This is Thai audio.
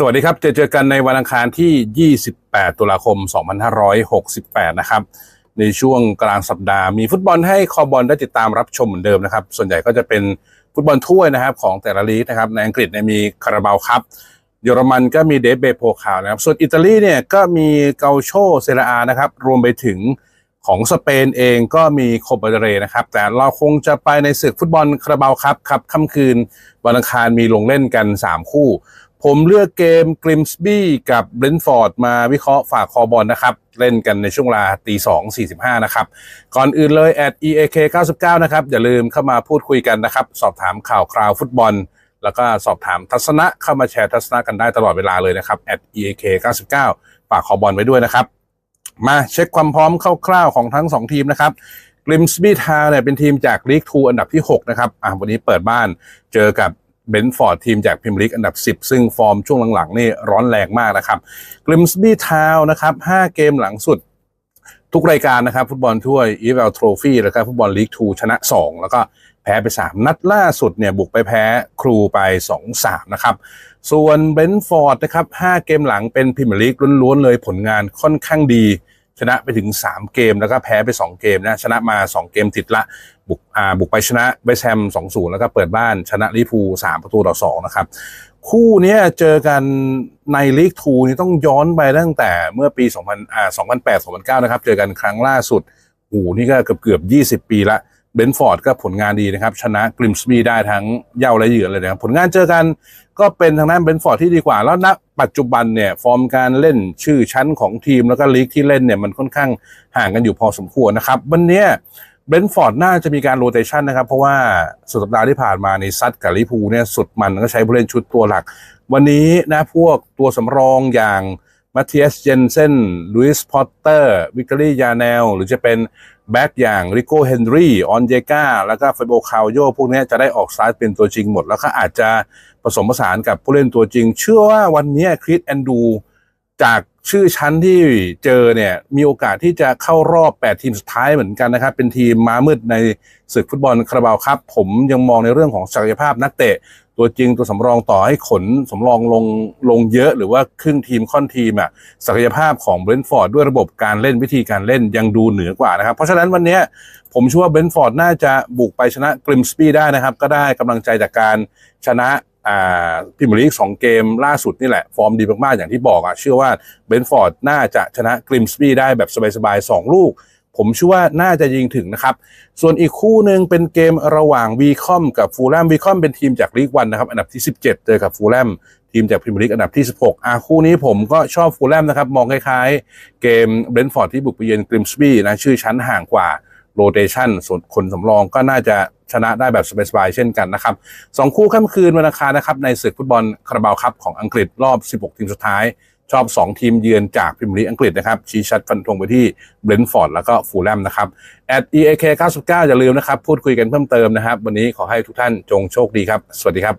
สวัสดีครับจะเจอกันในวันอังคารที่ 28 ตุลาคม 2568 นะครับ ในช่วงกลางสัปดาห์มีฟุตบอลให้คอบอลได้ติดตามรับชมเหมือนเดิมนะครับ ส่วนใหญ่ก็จะเป็นฟุตบอลถ้วยนะครับของแต่ละลีกนะครับ ในอังกฤษเนี่ยมีคาราบาวครับเยอรมันก็มีเดฟเบโพคาวนะครับ ส่วนอิตาลีเนี่ยก็มีเกาโชเซราอานะครับ รวมไปถึงของสเปนเองก็มีโคปาเรนะครับ แต่เราคงจะไปในศึกฟุตบอลคาราบาวครับครับค่ำคืนวันอังคารมีลงเล่นกัน 3 คู่ ผมเลือกเกมกริมสบี้กับเบรนฟอร์ดมาวิเคราะห์ฝากคอบอลนะครับ เล่นกันในช่วงเวลาตีสองสี่สิบห้านะครับ ก่อนอื่นเลย at eak 99 นะครับ อย่าลืมเข้ามาพูดคุยกันนะครับ สอบถามข่าวคราวฟุตบอล แล้วก็สอบถามทัศนะเข้ามาแชร์ทัศนะกันได้ตลอดเวลาเลยนะครับ at eak 99 ฝากคอบอลไว้ด้วยนะครับ มาเช็คความพร้อมคร่าวๆของทั้ง 2 ทีมนะครับกริมสบี้ทาวเนี่ยเป็นทีมจากลีกทูอันดับที่6นะครับอะวันนี้เปิดบ้านเจอกับ เบนฟอร์ดทีมจากพิมลีกอันดับ 10 ซึ่งฟอร์มช่วงหลังๆนี่ร้อนแรงมากนะครับกริมส์บี้ทาวนะครับ 5 เกมหลังสุดทุกรายการนะครับ ฟุตบอลถ้วยอีเวลทรฟี่แล้วก็ฟุตบอลลีกทูชนะ 2 แล้วก็แพ้ไป 3 นัดล่าสุดเนี่ยบุกไปแพ้ครูไป 2-3 นะครับ ส่วนเบนฟอร์ดนะครับ 5 เกมหลังเป็นพรีเมียร์ลีกล้วนๆเลยผลงานค่อนข้างดีชนะไปถึง 3 เกมแล้วก็แพ้ไป 2 เกมนะชนะมา 2 เกมติดละ บุกอ่าบุกไปชนะเวสแฮม2-0แล้วก็เปิดบ้านชนะลิเวอร์พูล3ประตูต่อ2นะครับ คู่นี้เจอกันในลีกทูนี่ต้องย้อนไปตั้งแต่เมื่อปี2000อ่า2008 2009 นะครับ เจอกันครั้งล่าสุดโอ้โหนี่ก็เกือบเกือบ20 ปีละเบนฟอร์ดก็ผลงานดีนะครับ ชนะกริมส์บีได้ทั้งเย่าและเหยื่อเลยนะครับ ผลงานเจอกันก็เป็นทางด้านเบนฟอร์ดที่ดีกว่า แล้วณปัจจุบันเนี่ยฟอร์มการเล่นชื่อชั้นของทีมแล้วก็ลีกที่เล่นเนี่ยมันค่อนข้างห่างกันอยู่พอสมควรนะครับ วันนี้ เบนฟอร์ดน่าจะมีการโรเตชันนะครับ เพราะว่าสุดสัปดาห์ที่ผ่านมาในซัดกับลิพูเนี่ยสุดมันก็ใช้ผู้เล่นชุดตัวหลัก วันนี้นะพวกตัวสำรองอย่างมาเทียสเจนเซนลุยส์พอตเตอร์วิกตอรี่ยาแนลหรือจะเป็นแบ็กอย่างริโก้เฮนรี่ออนเจกาแล้วก็เฟโบคาวโยพวกนี้จะได้ออกสตาร์ทเป็นตัวจริงหมด แล้วก็อาจจะผสมผสานกับผู้เล่นตัวจริง เชื่อว่าวันนี้คริสแอนดูจาก ชื่อชั้นที่เจอเนี่ยมีโอกาสที่จะเข้ารอบ 8 ทีมสุดท้ายเหมือนกันนะครับ เป็นทีมม้ามืดในศึกฟุตบอลคาราบาวครับ ผมยังมองในเรื่องของศักยภาพนักเตะ ตัวจริงตัวสำรองต่อให้ขนสำรองลงลงเยอะหรือว่าครึ่งทีมค่อนทีมอะศักยภาพของเบรนท์ฟอร์ดด้วยระบบการเล่นวิธีการเล่นยังดูเหนือกว่านะครับ เพราะฉะนั้นวันนี้ผมเชื่อว่าเบรนท์ฟอร์ดน่าจะบุกไปชนะกริมสปีได้นะครับ ก็ได้กำลังใจจากการชนะ พรีเมียร์ลีกสองเกมล่าสุดนี่แหละ ฟอร์มดีมาก ๆ อย่างที่บอกอะเชื่อว่าเบนฟอร์ดน่าจะชนะกริมสบีได้แบบสบายๆ 2 ลูก ผมเชื่อว่าน่าจะยิงถึงนะครับ ส่วนอีกคู่หนึ่งเป็นเกมระหว่างวีคอมกับฟูลแลมวีคอมเป็นทีมจากลีกวันนะครับ อันดับที่ 17 เจอกับฟูลแลมทีมจากพรีเมียร์ลีกอันดับที่ 16 อะคู่นี้ผมก็ชอบฟูลแลมนะครับ มองคล้ายๆ เกมเบนฟอร์ดที่บุกไปเยือนกริมสบีนะชื่อชั้นห่างกว่า โรเตชันส่วนคนสำรองก็น่าจะชนะได้แบบสบายๆเช่นกันนะครับสองคู่ค่ำคืนวันอังคารนะครับในศึกฟุตบอลคาราบาวคัพของอังกฤษรอบ 16 ทีมสุดท้าย ชอบ 2 ทีมเยือนจากพรีเมียร์ลีอังกฤษนะครับชี้ชัดฟันธงไปที่เบรนท์ฟอร์ดแล้วก็ฟูลแลมนะครับ at eak 99อย่าลืมนะครับพูดคุยกันเพิ่มเติมนะครับ วันนี้ขอให้ทุกท่านจงโชคดีครับ สวัสดีครับ